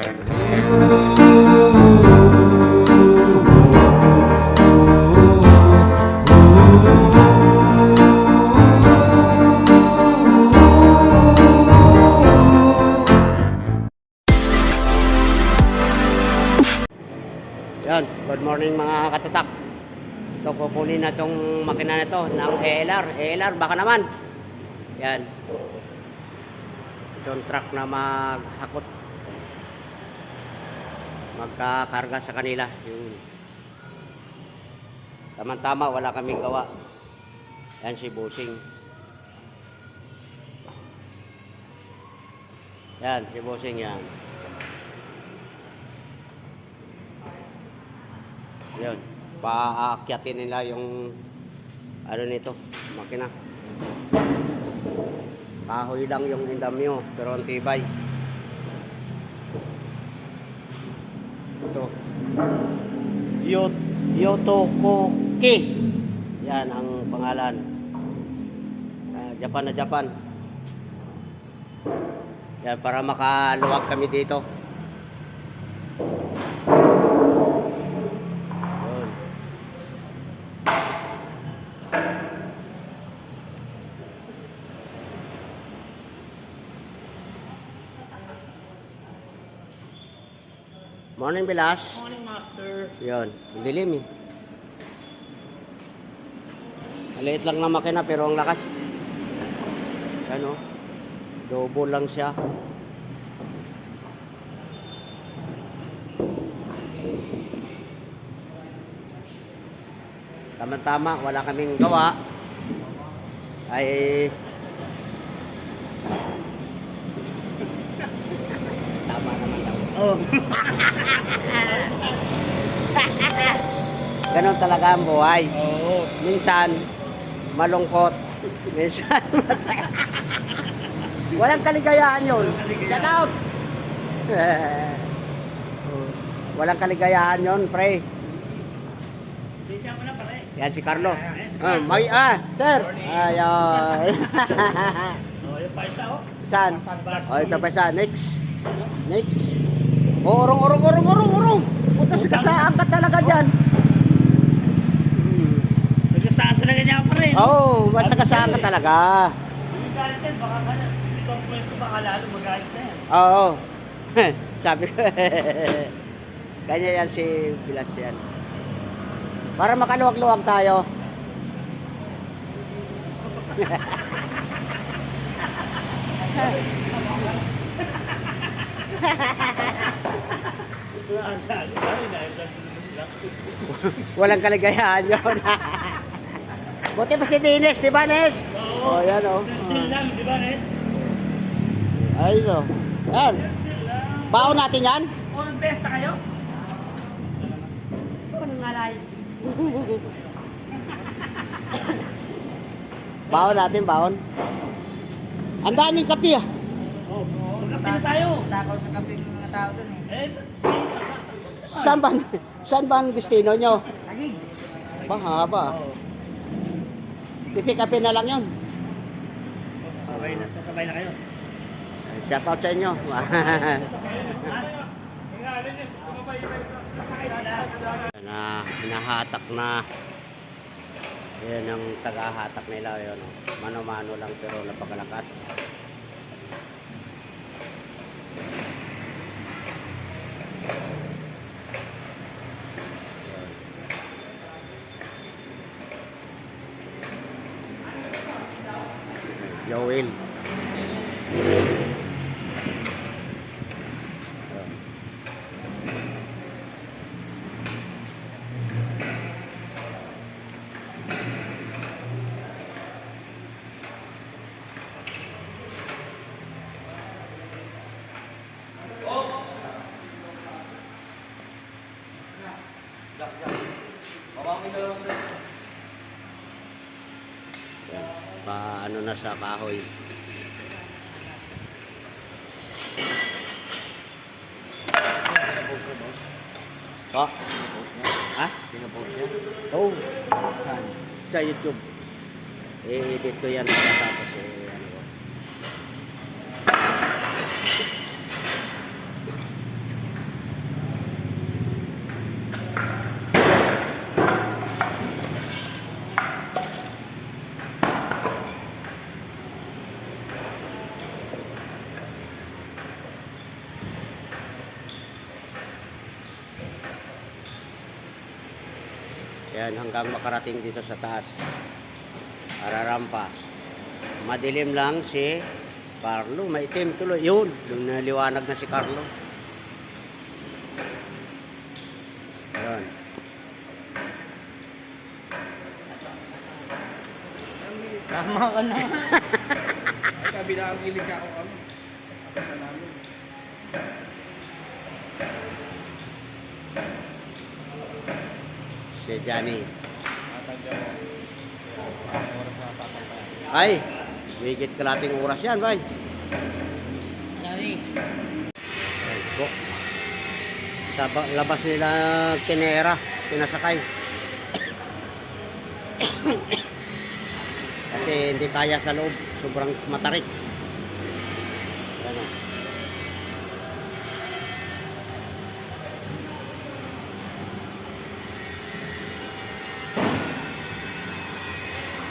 Yan, good morning mga katatak. Ito, kukunin na itong makina na ito ng ALR. ALR, baka naman. Yan. Itong truck na maghakot. Magkakarga sa kanila. Yun. Tama-tama, wala kaming gawa. Yan si Busing. Yan, si Busing yan. Yun. Paakyatin nila yung ano nito, makina. Kahoy lang yung indamyo, pero ang tibay. Ito. Yot Yotokoki. Yan ang pangalan. Ah, Japan na Japan. Yan, para makaluwag kami dito. Morning, Bilas. Morning, Master. Yun, ang dilim eh. Maliit lang na makina pero ang lakas. Ano? Double lang siya. Tama-tama, wala kaming gawa. Ay... Tama naman daw. Oh. Ganon talaga ang buhay. Oo. Minsan, malungkot. Minsan, masaya. Walang kaligayahan yun. Shout out! Walang kaligayahan yun, pre. Pare. Yan si Carlo. Ah, may, ah, sir. Ayun. Oh, yung pa isa oh. Saan? Oh, ito pa isa. Next. Next. Urong, urong, urong, urong, urong. Punta sa kasaan ka talaga dyan. Hmm. Sige saan talaga niya pare. Oo, oh, basta kasaan ka talaga. Hindi galit yan, baka ka na. Ang pwesto, baka lalo magalit na yan. Oo. Sabi ko, kanya yan si Bilas yan. Para makaluwag-luwag tayo. Walang kaligayahan yun. Buti pa si Dines, di ba Nes? Oo. Oh, yan oh. Chill lang, di ba, Nes? Ay, ito. Yan. Baon natin yan? Oh, nag-besta kayo? Ano ngalay? baon natin, baon. Ang daming kape ah. Oo. Oh, na tayo. Takaw sa kape ng mga tao dun eh. Eh, Saan ba, saan ba ang destino nyo? Tagig. Ba, haba. Oo. Pipick upin na lang yun. Sasabay na, sasabay na kayo. Shout out sa inyo. na hinahatak na yan ang tagahatak nila yun mano-mano lang pero napakalakas Joel Yan. Pa ano na sa kahoy. Pa? Ha? Pinapost niya? Saan? sa YouTube. Eh, dito yan tapos eh, Yan, hanggang makarating dito sa taas. Ararampa. Madilim lang si Carlo. Maitim tuloy. Yun, yung naliwanag na si Carlo. Ayun. Tama ka na. Ay, kabila ang gilid ka ako kami. Kapita namin. Si Johnny. Ay, wigit kalating oras yan, bay. Nani? Ay, po. Sa ba- labas nila kinera, pinasakay. Kasi hindi kaya sa loob, sobrang matarik. Ano?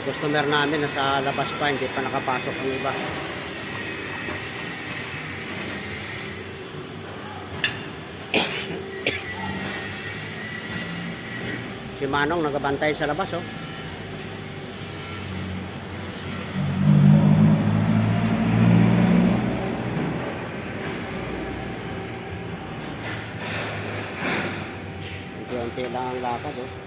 Customer namin nasa labas pa, hindi pa nakapasok ang iba. Si Manong nagabantay sa labas, oh. Unti-unti lang ang lakad, oh.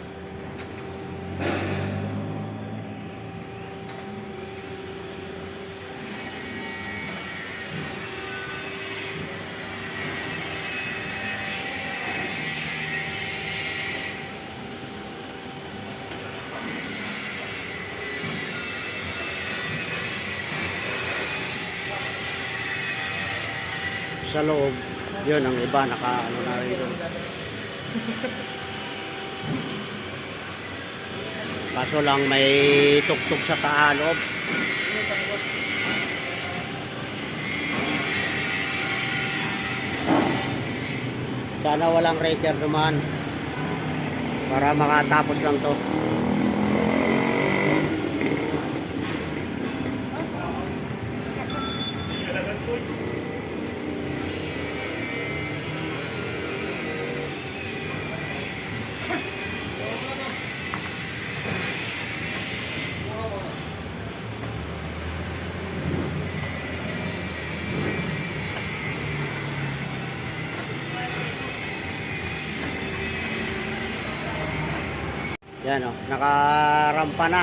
Sa loob, yun ang iba naka ano na rito. Kaso lang may tuktok sa taa. Sana walang raker naman. Para makatapos lang to. Yan o, nakarampa na.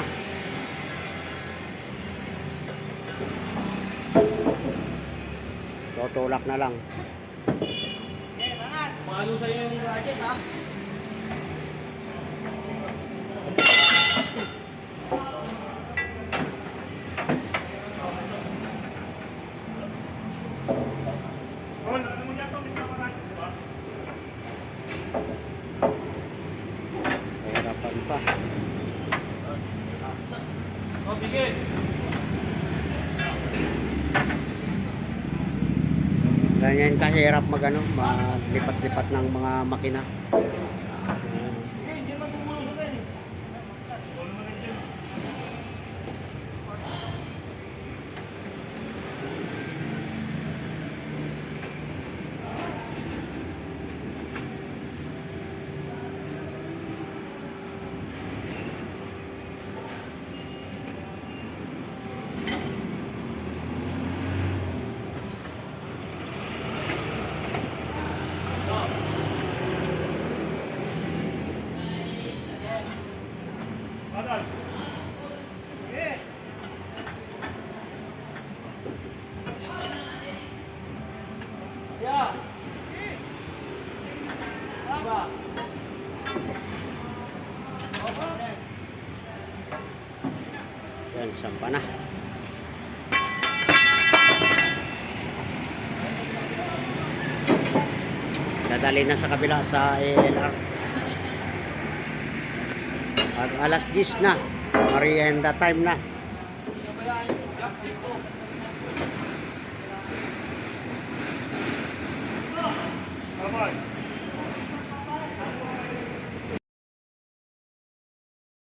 Tutulak na lang. Paano sa'yo yung gadget ha? Harapan pa. O, bigay. Ganyan kahirap magano, maglipat-lipat ng mga makina. Yeah. Yan, sampa na. Dadali na sa kabila sa ALR. At alas 10 na. Merienda time na. Давай.